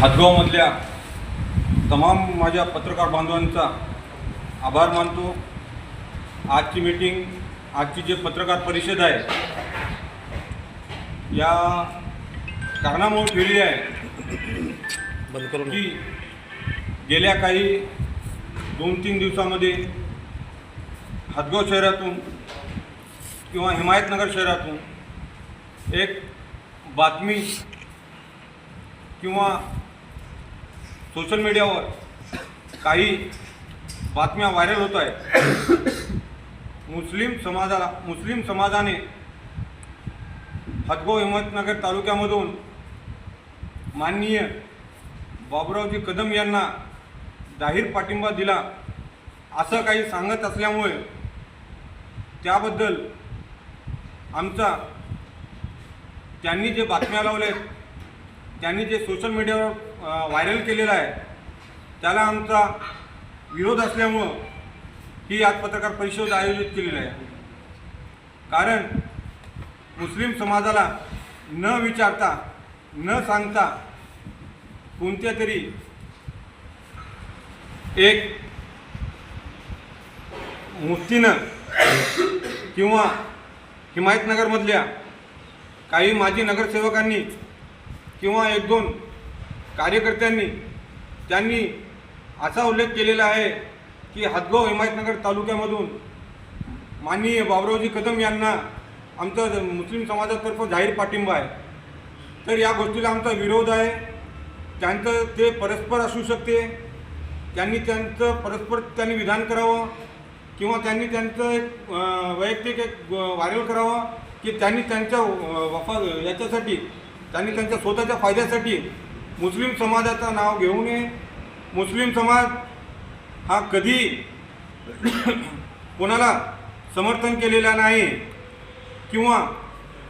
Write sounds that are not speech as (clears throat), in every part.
हातगावमधल्या तमाम माझ्या पत्रकार बांधवांचा आभार मानतो. आजची मीटिंग आजची जे पत्रकार परिषद आहे या कारणामुळे ठेवली आहे बंद करून की गेल्या काही दोन तीन दिवसामध्ये हातगाव शहरातून किंवा हिमायतनगर शहरातून एक बातमी किंवा सोशल मीडियावर काही बातम्या व्हायरल होत आहेत. मुस्लिम समाजाला मुस्लिम समाजाने हदगाव हिमतनगर तालुक्यामधून माननीय बाबुरावजी कदम यांना जाहीर पाठिंबा दिला. असं काही सांगत असल्यामुळे त्याबद्दल आमचा त्यांनी जे बातम्या लावल्या आहेत त्यांनी जे सोशल मीडियावर व्हायरल केलेला आहे. त्याला आमचा विरोध असल्यामुळं ही आज पत्रकार परिषद आयोजित केलेली आहे. कारण मुस्लिम समाजाला न विचारता न सांगता कोणत्या तरी एक मुफ्तीनं किंवा हिमायतनगरमधल्या काही माजी नगरसेवकांनी किंवा एक दोन कार्यकर्त्यांनी त्यांनी असा उल्लेख केलेला आहे की हदगाव हिमायतनगर तालुक्यामधून माननीय बाबरावजी कदम यांना आमचा मुस्लिम समाजातर्फे जाहीर पाठिंबा आहे. तर या गोष्टीला आमचा विरोध आहे. त्यांचं ते परस्पर असू शकते. त्यांनी त्यांचं परस्पर त्यांनी विधान करावं किंवा त्यांनी त्यांचं एक वैयक्तिक एक व्हायरल करावं की त्यांनी त्यांच्या वफा याच्यासाठी त्यांनी त्यांच्या स्वतःच्या फायद्यासाठी मुस्लिम समाजाचं नाव घेऊ नये. मुस्लिम समाज हा कधी कोणाला समर्थन केलेला नाही किंवा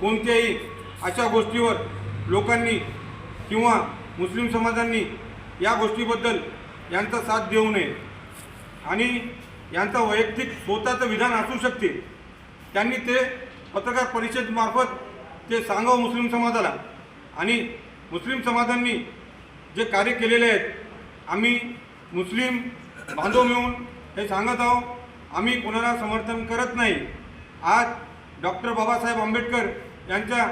कोणत्याही अशा गोष्टीवर लोकांनी किंवा मुस्लिम समाजांनी या गोष्टीबद्दल यांचा साथ देऊ नये. आणि यांचा वैयक्तिक स्वतःचं विधान असू शकते. त्यांनी ते पत्रकार परिषदेमार्फत ते सांगावं मुस्लिम समाजाला. आणि मुस्लिम समाजांनी जे कार्य केलेले आहेत आम्ही मुस्लिम बांधव मिळून हे सांगत आहोत आम्ही कोणाला समर्थन करत नाही. आज डॉक्टर बाबासाहेब आंबेडकर यांच्या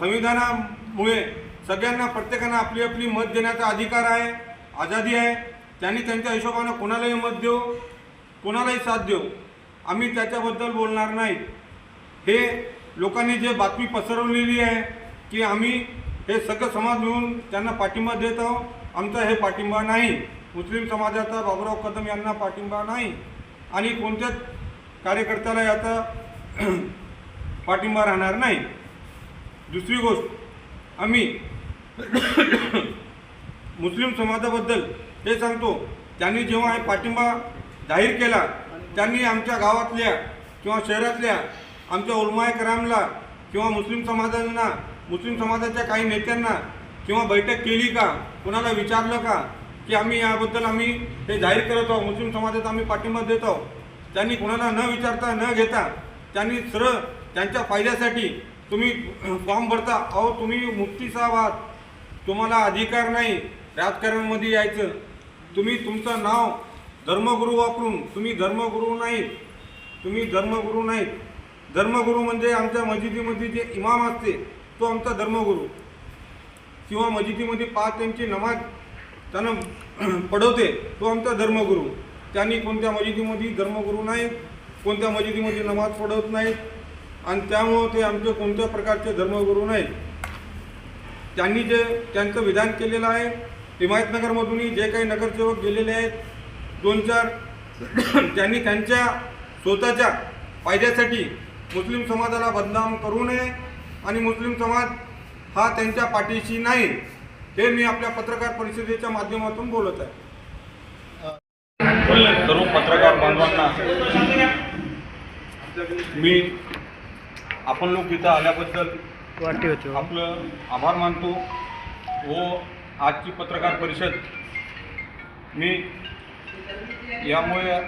संविधानामुळे सगळ्यांना प्रत्येकानं आपली आपली मत देण्याचा अधिकार आहे आझादी आहे. त्यांनी त्यांच्या हिशोबानं कोणालाही मत देऊ कोणालाही साथ देऊ आम्ही त्याच्याबद्दल बोलणार नाही. हे लोकांनी जे बातमी पसरवलेली आहे की आम्ही हे सगळं समाज मिळून त्यांना पाठिंबा देत आहोत. आमचा हे पाठिंबा नाही. मुस्लिम समाजाचा बाबुराव कदम यांना पाठिंबा नाही. आणि कोणत्याच कार्यकर्त्याला याचा (clears throat) पाठिंबा राहणार नाही? दुसरी गोष्ट आम्ही (clears throat) मुस्लिम समाजाबद्दल हे सांगतो. त्यांनी जेव्हा हे पाठिंबा जाहीर केला त्यांनी आमच्या गावातल्या किंवा शहरातल्या आमच्या उलमाय करामला किंवा मुस्लिम समाजांना मुस्लिम समाजाच्या काही नेत्यांना किंवा बैठक केली का? कुणाला विचारलं का? की आम्ही याबद्दल आम्ही हे जाहीर करत आहोत मुस्लिम समाजाचा आम्ही पाठिंबा देत आहोत. त्यांनी कुणाला न विचारता न घेता त्यांनी सरळ त्यांच्या फायद्यासाठी तुम्ही फॉर्म भरता. अहो तुम्ही मुक्ती साहेब आहात तुम्हाला अधिकार नाही राजकारणामध्ये यायचं. तुम्ही तुमचं नाव धर्मगुरू वापरून तुम्ही धर्मगुरू नाहीत. तुम्ही धर्मगुरू नाहीत. धर्मगुरू म्हणजे आमच्या मस्जिदीमध्ये जे इमाम असते तो आमचा धर्मगुरू. किंवा मस्जिदीमध्ये पाच त्यांची नमाज त्यानं (clears throat) पडवते तो आमचा धर्मगुरू. त्यांनी कोणत्या मस्जिदीमध्ये धर्मगुरू नाही कोणत्या मस्जिदीमध्ये नमाज पडवत नाहीत आणि त्यामुळं ते आमचे कोणत्या प्रकारचे धर्मगुरू नाहीत. त्यांनी जे त्यांचं विधान केलेलं आहे हिमायतनगरमधूनही जे काही नगरसेवक गेलेले आहेत दोन चार (clears throat) त्यांनी त्यांच्या स्वतःच्या फायद्यासाठी मुस्लिम समाजाला बदनाम करू नये आणि मुस्लिम समाज हा त्यांच्या पाठीशी नाही हे मी आपल्या पत्रकार परिषदेच्या माध्यमातून बोलत आहे सर्व पत्रकार बांधवांना मी आपण लोक इथं आल्याबद्दल हो. आपलं आभार मानतो व आजची पत्रकार परिषद मी यामुळे